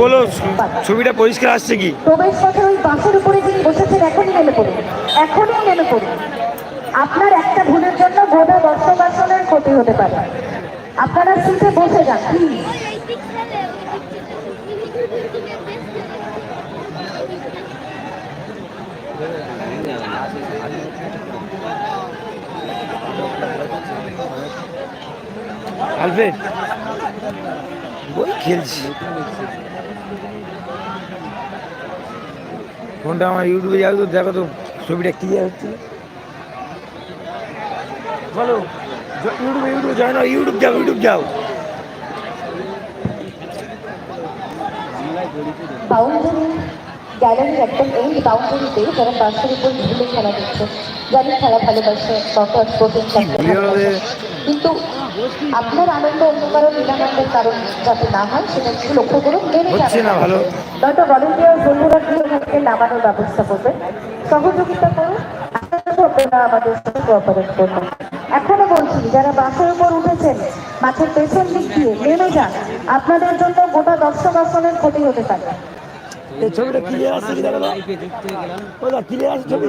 বলো ছবিটা পরিষ্কার আসছে কি? প্রবেশ পথে ওই বাসের উপরে যিনি বসেছেন এখনই নেমে পড়ুন। এখনই নেমে পড়ুন। আপনার একটা ভুলের জন্য গোটা দর্শক আসনের ক্ষতি হতে পারে। আপনারা সিটে বসে যান প্লিজ আলফ্রেড বই খেলছি। ফোনটা আমার ইউটিউবে যাও তো, দেখো তো ছবিটা ক্লিয়ার হচ্ছে। বলো ইউটিউবে ইউটিউবে যাও না ইউটিউব যাও ইউটিউব যাও। বাউন্ডারি গ্যালারির একদম এই বাউন্ডারিতে যারা বাসের উপর ঝুলে খেলা দিচ্ছে জানি খেলা ভালোবাসে ডক্টর স্পোর্টিং কিন্তু আপনার আনন্দ অন্য কারও নিরানন্দের কারণ যাতে না হয় সেটা একটু লক্ষ্য করুন মেনে। নয়তো ভলেন্টিয়ার বন্ধুরা ওখানে নামানোর ব্যবস্থা করবে সহযোগিতা করুন আপনারা আমাদের সাথে কোঅপারেট করবেন। এখনও বলছি যারা বাসের উপর উঠেছেন মাঠের পেছন দিক দিয়ে নেমে যান। আপনাদের জন্য গোটা দর্শক আসনের ক্ষতি হতে পারে। এই ছবিটা ক্লিয়ার কি দেখো ওটা ক্লিয়ার আসছে ছবি?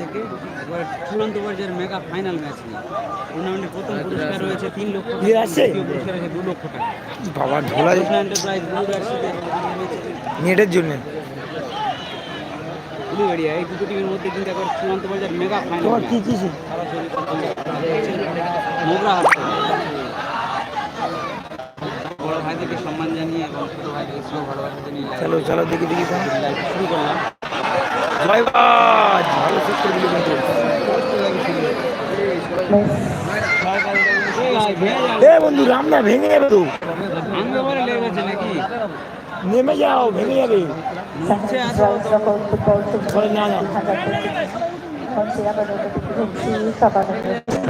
থেকে চূড়ান্ত পর্যায়ের মেগা ফাইনাল ম্যাচ নিয়ে টুর্নামেন্টের প্রথম পুরস্কার রয়েছে তিন লক্ষ টাকা আসছে? দ্বিতীয় পুরস্কার রয়েছে দু লক্ষ টাকা বাবা ঢোলা নেটের জন্য। এই দুটো টিমের মধ্যে কিন্তু একবার চূড়ান্ত পর্যায়ের মেগা ফাইনাল তোমার কি কি বড় ভাইদেরকে সম্মান জানিয়ে এবং ছোট ভাইদেরকে স্নেহ ভালোবাসা জানিয়ে চলো চলো দেখি দেখি শুরু করলাম। ভালো এই ভাই, ভেঙে যাও। এ বন্ধু রামনা ভেঙে যাবে তো। নেমে যাও ভেঙে যাবে। নিচে আসো বলে না না।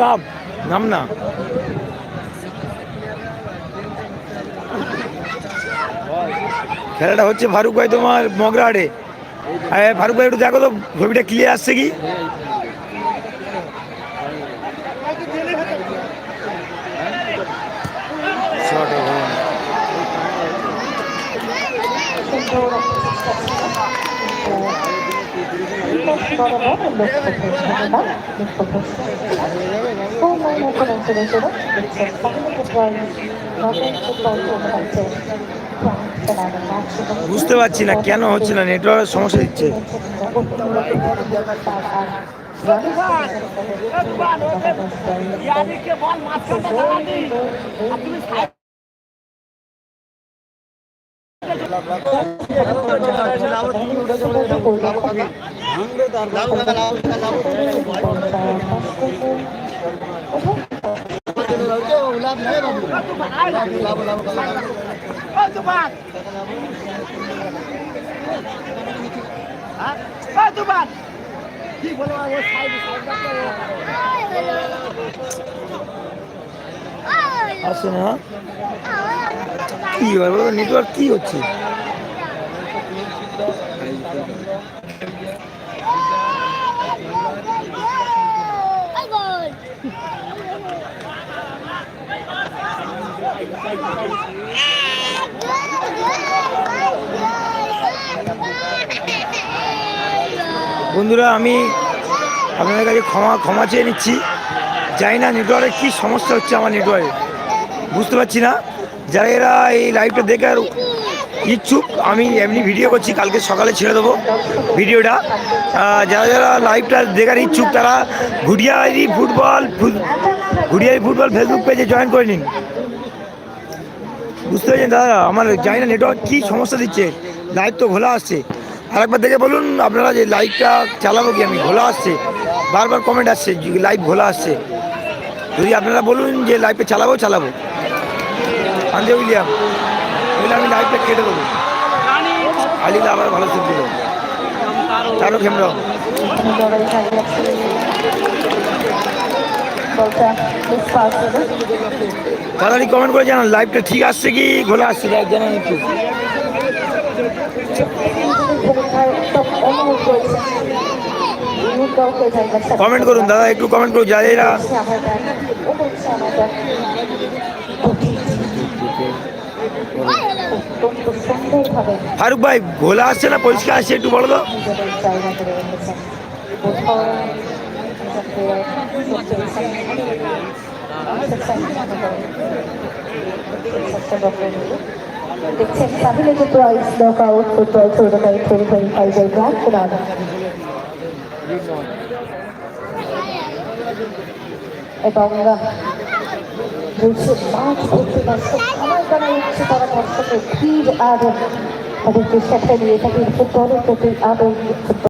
রাম নাম না। খেলাটা হচ্ছে ফারুক ভাই তোমার মগরাহাটে ফারুক ভাই একটু দেখো তো, ছবিটা ক্লিয়ার আসছে কি? হ্যাঁ। বুঝতে পারছি না কেন হচ্ছে না নেটওয়ার্কের সমস্যা দিচ্ছে আসছে না কি নেটওয়ার্ক কি হচ্ছে? বন্ধুরা, আমি আপনাদের কাছে ক্ষমা ক্ষমা চেয়ে নিচ্ছি। জানি না নেটওয়ার্কে কী সমস্যা হচ্ছে আমার নেটওয়ার্কে। বুঝতে পারছি না। যারা এরা এই লাইভটা দেখার ইচ্ছুক, আমি এমনি ভিডিও করছি, কালকে সকালে ছেড়ে দেবো ভিডিওটা যারা যারা লাইভটা দেখার ইচ্ছুক, তারা Ghutiari football Ghutiari football Facebook পেজে জয়েন করে নিন। বুঝতে পারছেন দাদা? আমার জানি না নেটওয়ার্ক কী সমস্যা দিচ্ছে। লাইভ তো ঘোলা আসছে। আরেকবার দেখে বলুন, আপনারা যে লাইভটা চালাবো কি? আমি ঘোলা আসছে। বারবার কমেন্ট আসছে লাইভ ঘোলা আসছে। যদি আপনারা বলুন যে লাইভটা চালাবো চালাবো। Andre William. তাহলে আমি লাইভটা কেটে দেবো। আলিদা আবার ভালো মিস পাস হবে তাড়াতাড়ি কমেন্ট করে জানান লাইভটা ঠিক আসছে কি, ঘোলা আসছে জানান একটু। কমেন্ট করুন, দাদা, একটু কমেন্ট করুন, যারা ফারুক ভাই, ঘোলা আসছে না? পরিষ্কার আসছে? একটু বলো তো। দেখছেন তাহলে যে price knock out football tournament twenty এবং বলছে মাঠ ভর্তি দর্শক আমার জানা যাচ্ছে তারা দর্শকের ভিড় আর তাদের চেষ্টাটা নিয়ে থাকে ফুটবলের প্রতি আদর